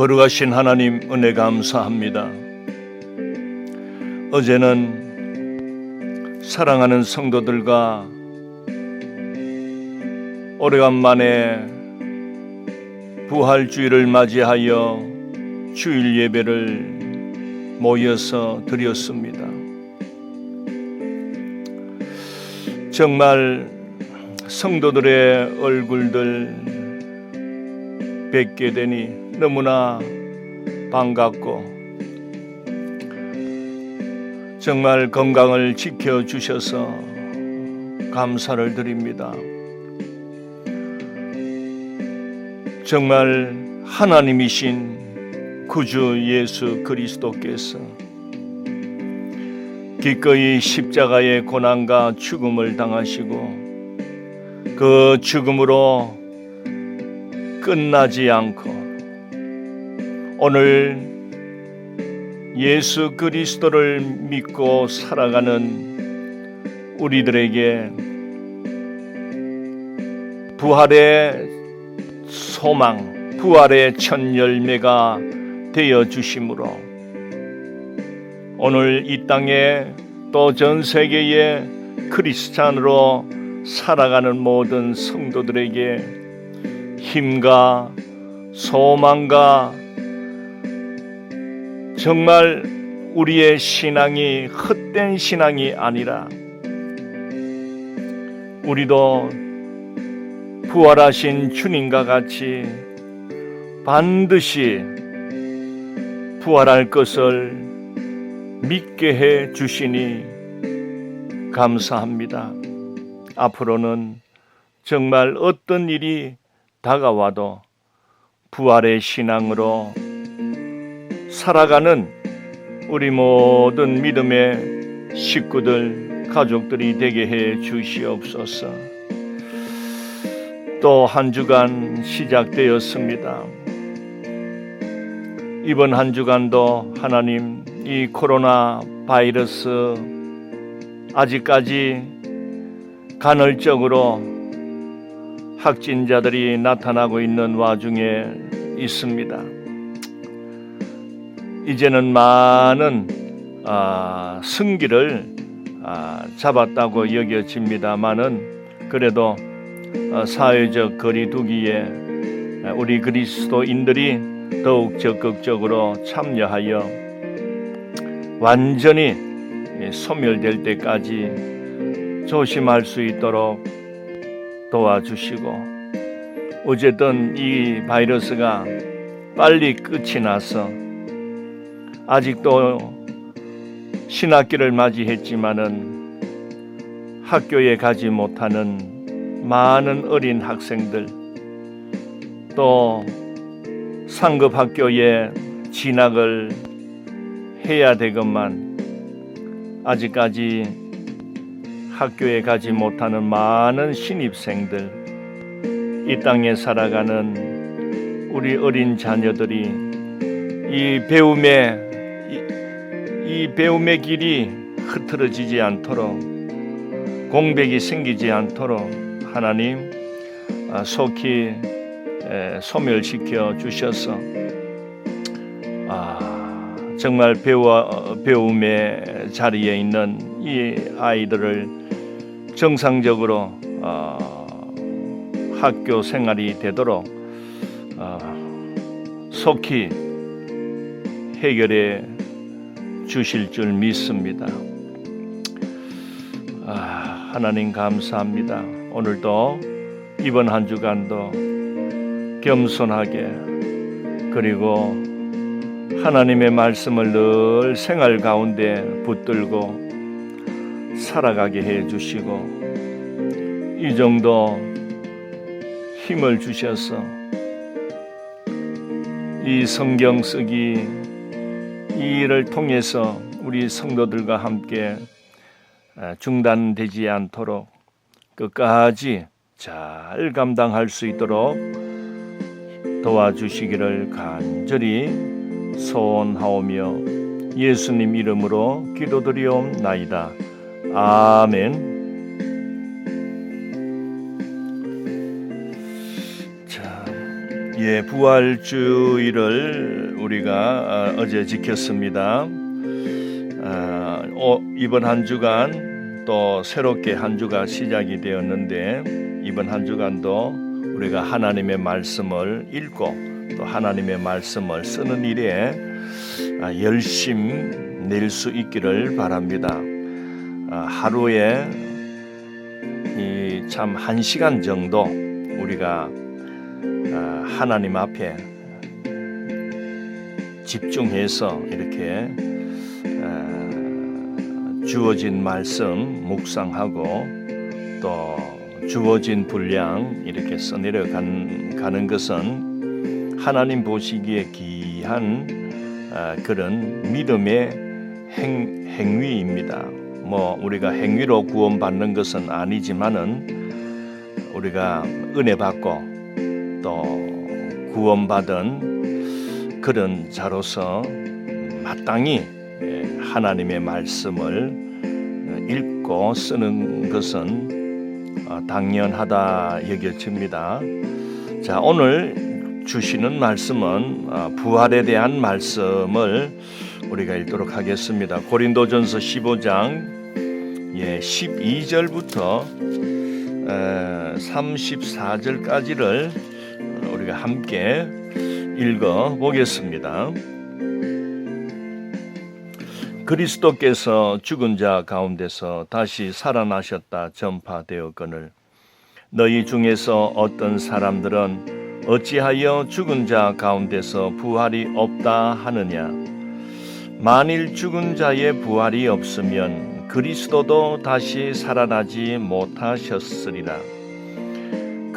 거룩하신 하나님 은혜 감사합니다. 어제는 사랑하는 성도들과 오래간만에 부활주일을 맞이하여 주일 예배를 모여서 드렸습니다. 정말 성도들의 얼굴들 뵙게 되니 너무나 반갑고 정말 건강을 지켜 주셔서 감사를 드립니다. 정말 하나님이신 구주 예수 그리스도께서 기꺼이 십자가의 고난과 죽음을 당하시고 그 죽음으로 끝나지 않고 오늘 예수 그리스도를 믿고 살아가는 우리들에게 부활의 소망, 부활의 첫 열매가 되어 주심으로 오늘 이 땅에 또 전 세계의 크리스찬으로 살아가는 모든 성도들에게 힘과 소망과 정말 우리의 신앙이 헛된 신앙이 아니라 우리도 부활하신 주님과 같이 반드시 부활할 것을 믿게 해 주시니 감사합니다. 앞으로는 정말 어떤 일이 다가와도 부활의 신앙으로 살아가는 우리 모든 믿음의 식구들, 가족들이 되게 해 주시옵소서. 또 한 주간 시작되었습니다. 이번 한 주간도 하나님 이 코로나 바이러스 아직까지 간헐적으로 확진자들이 나타나고 있는 와중에 있습니다. 이제는 많은 아, 승기를 아, 잡았다고 여겨집니다만은 그래도 어, 사회적 거리두기에 우리 그리스도인들이 더욱 적극적으로 참여하여 완전히 소멸될 때까지 조심할 수 있도록 도와주시고 어쨌든 이 바이러스가 빨리 끝이 나서 아직도 신학기를 맞이했지만은 학교에 가지 못하는 많은 어린 학생들 또 상급 학교에 진학을 해야 되건만 아직까지 학교에 가지 못하는 많은 신입생들 이 땅에 살아가는 우리 어린 자녀들이 이 배움의 이, 이 배움의 길이 흐트러지지 않도록 공백이 생기지 않도록 하나님 아, 속히 소멸시켜 주셔서 아, 정말 배우 배움의 자리에 있는 이 아이들을 정상적으로 어, 학교 생활이 되도록 어, 속히 해결해 주실 줄 믿습니다. 아, 하나님 감사합니다. 오늘도 이번 한 주간도 겸손하게 그리고 하나님의 말씀을 늘 생활 가운데 붙들고 살아가게 해 주시고 이 정도 힘을 주셔서 이 성경 쓰기 이 일을 통해서 우리 성도들과 함께 중단되지 않도록 끝까지 잘 감당할 수 있도록 도와주시기를 간절히 소원하오며 예수님 이름으로 기도드리옵나이다. 아멘. 예, 부활주의를 우리가 아, 어제 지켰습니다. 아, 어, 이번 한 주간 또 새롭게 한 주가 시작이 되었는데 이번 한 주간도 우리가 하나님의 말씀을 읽고 또 하나님의 말씀을 쓰는 일에 아, 열심 낼 수 있기를 바랍니다. 아, 하루에 참 한 시간 정도 우리가 아, 하나님 앞에 집중해서 이렇게 아, 주어진 말씀 묵상하고 또 주어진 분량 이렇게 써내려 가는 것은 하나님 보시기에 귀한 아, 그런 믿음의 행, 행위입니다. 뭐 우리가 행위로 구원받는 것은 아니지만은 우리가 은혜 받고 또 구원받은 그런 자로서 마땅히 하나님의 말씀을 읽고 쓰는 것은 당연하다 여겨집니다. 자, 오늘 주시는 말씀은 부활에 대한 말씀을 우리가 읽도록 하겠습니다. 고린도전서 15장 예, 12절부터 34절까지를 우리가 함께 읽어 보겠습니다. 그리스도께서 죽은 자 가운데서 다시 살아나셨다 전파되었거늘 너희 중에서 어떤 사람들은 어찌하여 죽은 자 가운데서 부활이 없다 하느냐 만일 죽은 자의 부활이 없으면 그리스도도 다시 살아나지 못하셨으리라.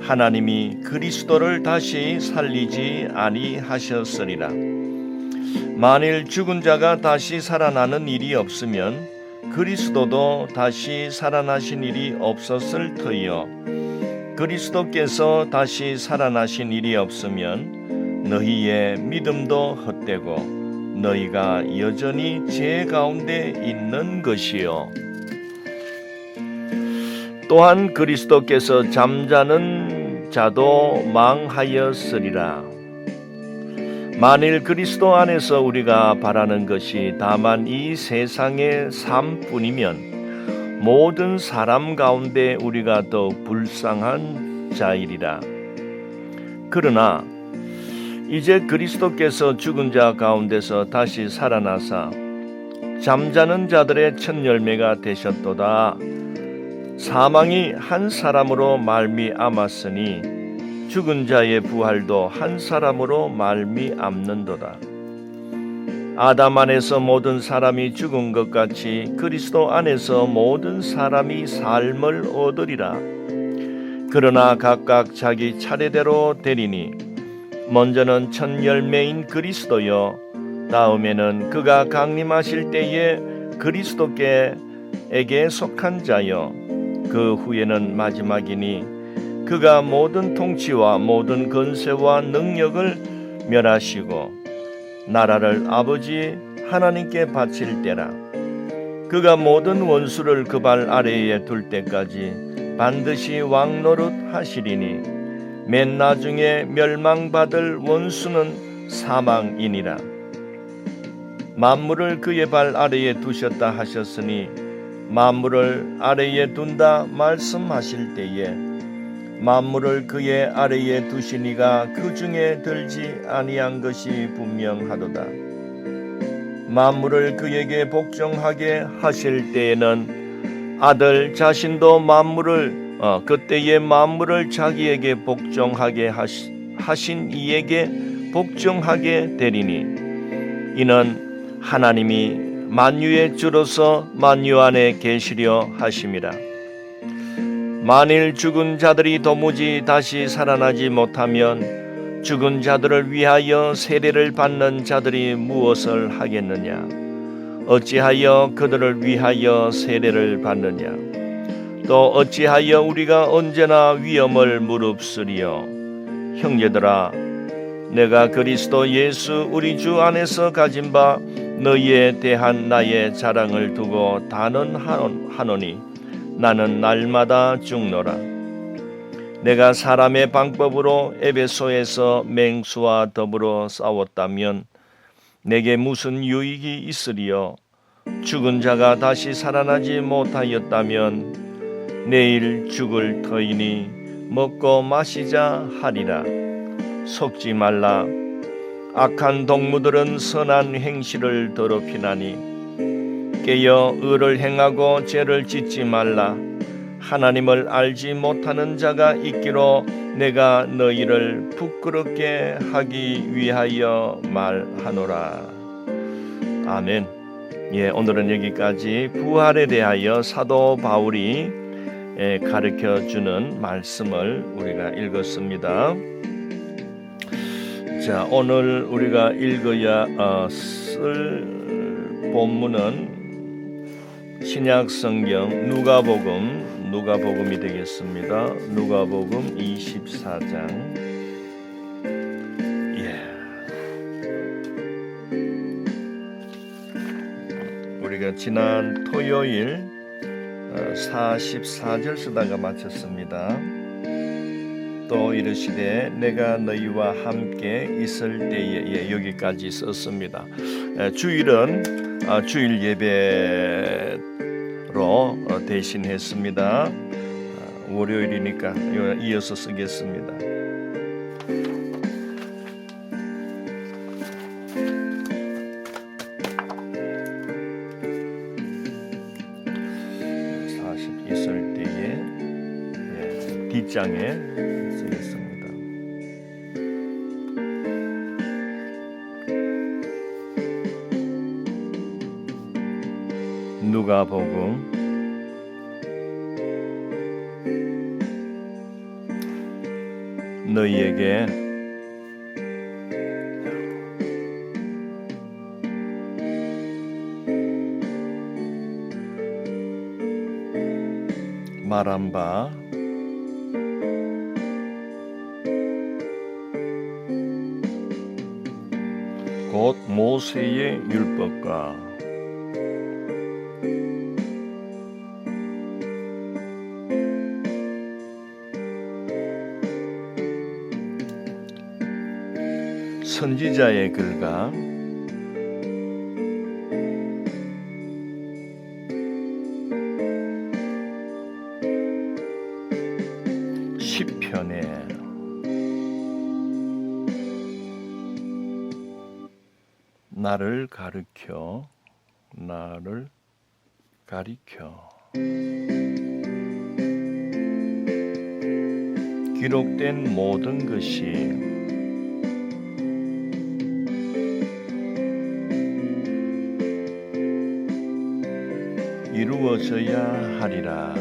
하나님이 그리스도를 다시 살리지 아니하셨으리라. 만일 죽은 자가 다시 살아나는 일이 없으면 그리스도도 다시 살아나신 일이 없었을 터이요. 그리스도께서 다시 살아나신 일이 없으면 너희의 믿음도 헛되고 너희가 여전히 죄 가운데 있는 것이요. 또한 그리스도께서 잠자는 자도 망하였으리라. 만일 그리스도 안에서 우리가 바라는 것이 다만 이 세상의 삶뿐이면 모든 사람 가운데 우리가 더 불쌍한 자이리라. 그러나 이제 그리스도께서 죽은 자 가운데서 다시 살아나사 잠자는 자들의 첫 열매가 되셨도다. 사망이 한 사람으로 말미암았으니 죽은 자의 부활도 한 사람으로 말미암는도다. 아담 안에서 모든 사람이 죽은 것 같이 그리스도 안에서 모든 사람이 삶을 얻으리라. 그러나 각각 자기 차례대로 되리니 먼저는 첫 열매인 그리스도요 다음에는 그가 강림하실 때에 그리스도께에게 속한 자요 그 후에는 마지막이니 그가 모든 통치와 모든 건세와 능력을 멸하시고 나라를 아버지 하나님께 바칠 때라 그가 모든 원수를 그 발 아래에 둘 때까지 반드시 왕 노릇 하시리니 맨 나중에 멸망받을 원수는 사망이니라. 만물을 그의 발 아래에 두셨다 하셨으니 만물을 아래에 둔다 말씀하실 때에 만물을 그의 아래에 두시니가 그 중에 들지 아니한 것이 분명하도다. 만물을 그에게 복종하게 하실 때에는 아들 자신도 만물을 어, 그때의 만물을 자기에게 복종하게 하신 이에게 복종하게 되리니 이는 하나님이 만유의 주로서 만유 안에 계시려 하심이라 만일 죽은 자들이 도무지 다시 살아나지 못하면 죽은 자들을 위하여 세례를 받는 자들이 무엇을 하겠느냐? 어찌하여 그들을 위하여 세례를 받느냐? 또 어찌하여 우리가 언제나 위험을 무릅쓰리요? 형제들아 내가 그리스도 예수 우리 주 안에서 가진 바 너희에 대한 나의 자랑을 두고 단언하노니 나는 날마다 죽노라. 내가 사람의 방법으로 에베소에서 맹수와 더불어 싸웠다면 내게 무슨 유익이 있으리요? 죽은 자가 다시 살아나지 못하였다면 내일 죽을 터이니 먹고 마시자 하리라 속지 말라 악한 동무들은 선한 행실을 더럽히나니 깨어 의를 행하고 죄를 짓지 말라 하나님을 알지 못하는 자가 있기로 내가 너희를 부끄럽게 하기 위하여 말하노라. 아멘. 예, 오늘은 여기까지 부활에 대하여 사도 바울이 예, 가르쳐 주는 말씀을 우리가 읽었습니다. 자, 오늘 우리가 읽어야 어, 쓸 본문은 신약 성경 누가복음 누가복음이 되겠습니다. 누가복음 24장. 예. 우리가 지난 토요일 44절 쓰다가 마쳤습니다. 또 이르시되 내가 너희와 함께 있을 때에 예, 여기까지 썼습니다. 주일은 아, 주일 예배 로 어, 대신했습니다. 어, 월요일이니까 이어서 쓰겠습니다. 있을 때에 예, 뒷장에 누가복음 '너희에게 말한 바 곧 모세의 율법과 선지자의 글과 시편에 나를 가르켜 나를 가리켜. 기록된 모든 것이 이루어져야 하리라.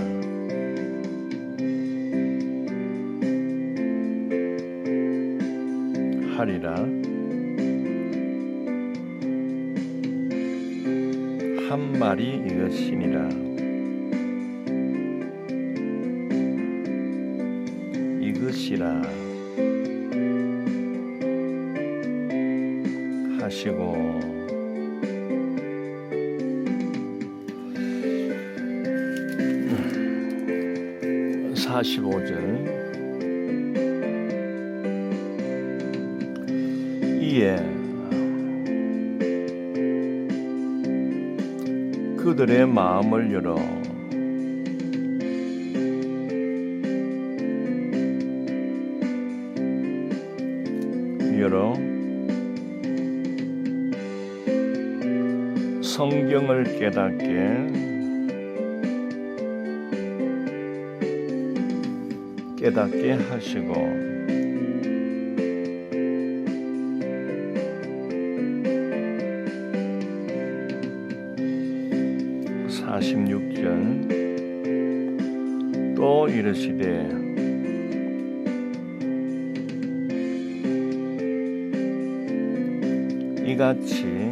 하리라. 한 말이 이것이니라. 이것이라 하시고 45절. 이에 그들의 마음을 열어 열어 성경을 깨닫게 깨닫게 하시고. 사십육절. 또 이르시되 이같이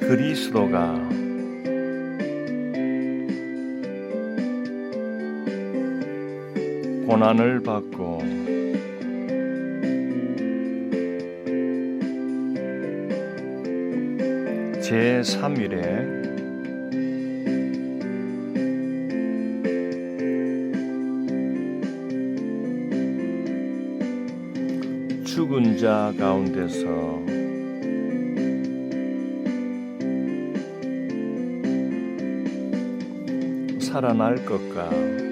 그리스도가 고난을 받고 제 3일에 죽은 자 가운데서 살아날 것과